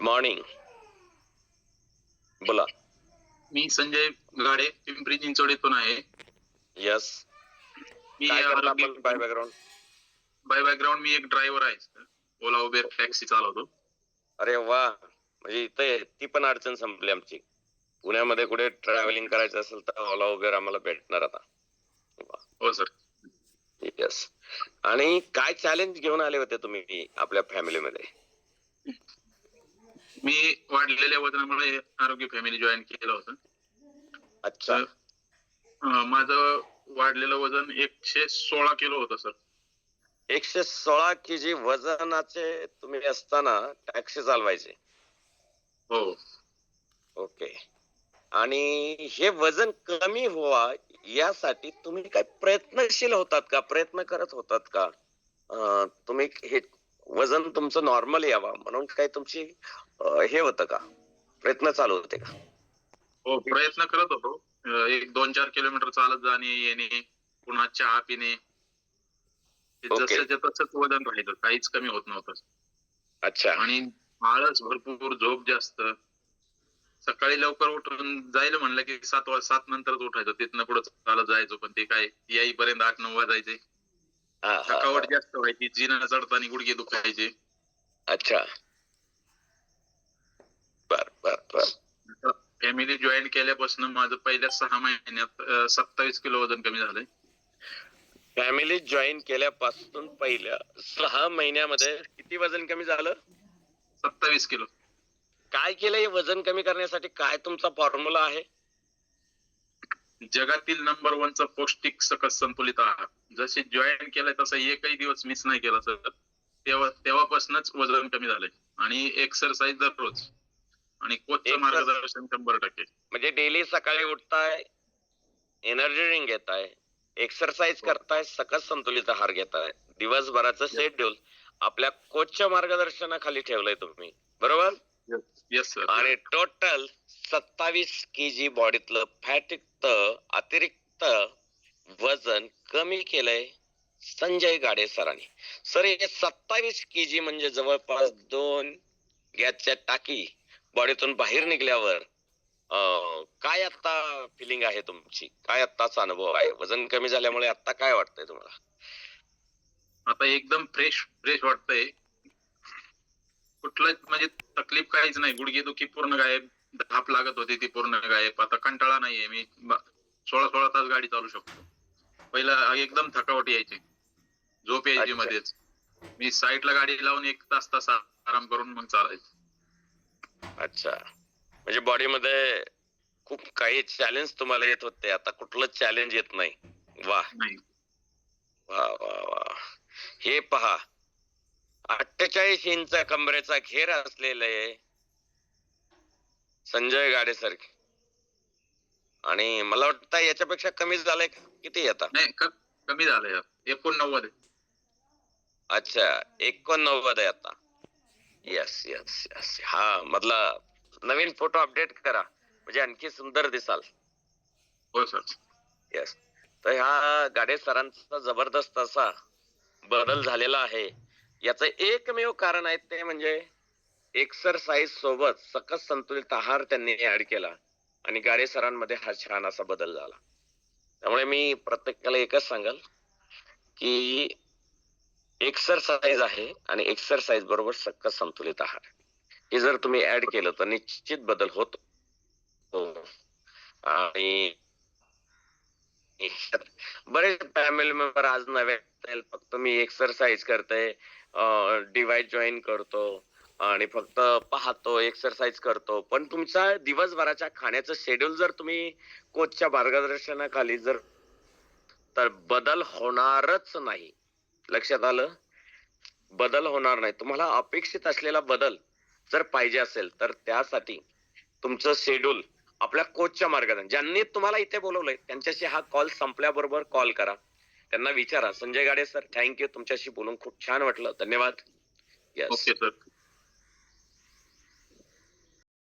Good morning बोला. मी संजय गाडे पिंपरी चिंचवडीतून आहे. यस मी काय करता आरोग्य आपण बाय बॅकग्राऊंड बाय बॅकग्राऊंड मी एक ड्रायव्हर आहे. ओला उबेर टॅक्सी चालवतो. अरे वा. म्हणजे इथे ती पण अडचण संपली आमची. पुण्यामध्ये कुठे ट्रॅव्हलिंग करायचं असेल तर ओला वगैरे आम्हाला भेटणार आता. हो सर येस आणि काय चॅलेंज घेऊन आले होते तुम्ही आपल्या फॅमिलीमध्ये मी वाढलेल्या वजनामुळे आरोग्य फॅमिली जॉईन केलं होतं. अच्छा. अं, माझं वाढलेलं वजन एकशे सोळा किलो होतं सर. एकशे सोळा के जी वजनाचे तुम्ही असताना टॅक्सी चालवायचे. हो. ओके. आणि हे वजन कमी व्हावा यासाठी तुम्ही काय प्रयत्नशील होतात का? प्रयत्न करत होतात का? अं, तुम्ही हे वजन तुमचं नॉर्मल यावा म्हणून काय तुमची हे होतं का? प्रयत्न चालू होते का? हो प्रयत्न करत होतो. एक दोन चार किलोमीटर चालत जाणे येणे पुन्हा चहा पिणे. जसंच्या तसंच वजन राहिलं काहीच कमी होत नव्हतं. अच्छा. आणि आळस भरपूर झोप जास्त. सकाळी लवकर उठून जायला म्हणलं की सात वाज सात नंतरच उठायचं. तिथनं पुढे चालत जायचो पण ते काय येईपर्यंत आठ नऊ वाजायचे. थकावट. जास्त व्हायची जिना चढताना गुडघे दुखायचे. अच्छा. बर बर बर. फॅमिली जॉईन केल्यापासून माझं पहिल्या सहा महिन्यात सत्तावीस किलो वजन कमी झालंय. फॅमिली जॉईन केल्यापासून पहिल्या सहा महिन्यामध्ये किती वजन कमी झालं? सत्तावीस किलो. काय केलं हे वजन कमी करण्यासाठी? काय तुमचा फॉर्म्युला आहे? जगातील नंबर वनचा पौष्टिक सकस संतुलित आहार. जसे जॉईन केलंय तसं एकही दिवस मिस नाही केला सर तेव्हा तेव्हापासूनच वजन कमी झालंय. आणि एक्सरसाइज दररोज. आणि कोचचं मार्गदर्शन शंभर टक्के. म्हणजे डेली सकाळी उठताय एनर्जी ड्रिंक घेताय एक्सरसाइज करताय सकस संतुलित आहार घेताय. दिवसभराचं शेड्यूल आपल्या कोचच्या मार्गदर्शनाखाली ठेवलंय तुम्ही. बरोबर? येस सर आणि टोटल सत्तावीस के जी बॉडीतलं फॅट अतिरिक्त वजन कमी केलंय संजय गाडे सरांनी. सर हे सत्तावीस के जी म्हणजे जवळपास दोन गॅसच्या टाकी बॉडीतून बाहेर निघल्यावर काय आता फिलिंग आहे तुमची? काय आत्ताचा अनुभव आहे? वजन कमी झाल्यामुळे आता काय वाटतंय तुम्हाला? आता एकदम फ्रेश फ्रेश वाटतंय. कुठलं म्हणजे तकलीफ काहीच नाही. गुडघेदुखी पूर्ण गायब. धाप लागत होती ती पूर्ण गायब. आता कंटाळा नाहीये. मी सोळा सोळा तास गाडी चालू शकतो. पहिला एकदम थकावट यायची. झोप यायची. मध्येच. मी साईडला गाडी लावून एक तास तास आराम करून मग चालायचं. अच्छा. म्हणजे बॉडीमध्ये खूप काही चॅलेंज तुम्हाला येत होते. आता कुठलं चॅलेंज येत नाही. वा नाही. वा वा वा हे पहा. अठ्ठेचाळीस इंच कमरेचा घेर असलेले संजय गाडे सारखे आणि मला वाटतं याच्यापेक्षा कमी झालंय का? किती आता? नाही क- कमी झालंय. एकोणनव्वद आहे. अच्छा एकोणनव्वद आहे आता. यस यस यस हा मधला नवीन फोटो अपडेट करा. म्हणजे आणखी सुंदर दिसाल. हो सर येस तर ह्या गाडे सरांचा जबरदस्त असा बदल झालेला आहे. याचं एकमेव कारण आहे ते म्हणजे एक्सरसाइज सोबत सकस संतुलित आहार त्यांनी ऍड केला. आणि गाडे सरांमध्ये हा छान असा बदल झाला. त्यामुळे मी प्रत्येकाला एकच सांगाल की एक्सरसाइज आहे आणि एक्सरसाइज बरोबर सकस संतुलित आहार. हे जर तुम्ही ऍड केलं तर निश्चित बदल होतो. हो. आणि बरेच फॅमिली मेंबर आज नव्हे फक्त मी एक्सरसाइज करते डिवाइस जॉईन करतो आणि फक्त पाहतो एक्सरसाइज करतो. पण तुमचा दिवसभराच्या खाण्याचं शेड्यूल जर तुम्ही कोचच्या मार्गदर्शनाखाली जर तर बदल होणारच नाही. लक्षात आलं? बदल होणार नाही. तुम्हाला अपेक्षित असलेला बदल जर पाहिजे असेल तर त्यासाठी तुमचं शेड्यूल आपल्या कोचच्या मार्गदर्शन ज्यांनी तुम्हाला इथे बोलवलंय त्यांच्याशी हा कॉल संपल्याबरोबर कॉल करा. त्यांना विचारा. संजय गाडे सर थँक्यू तुमच्याशी बोलून खूप छान वाटलं. धन्यवाद. Yes sir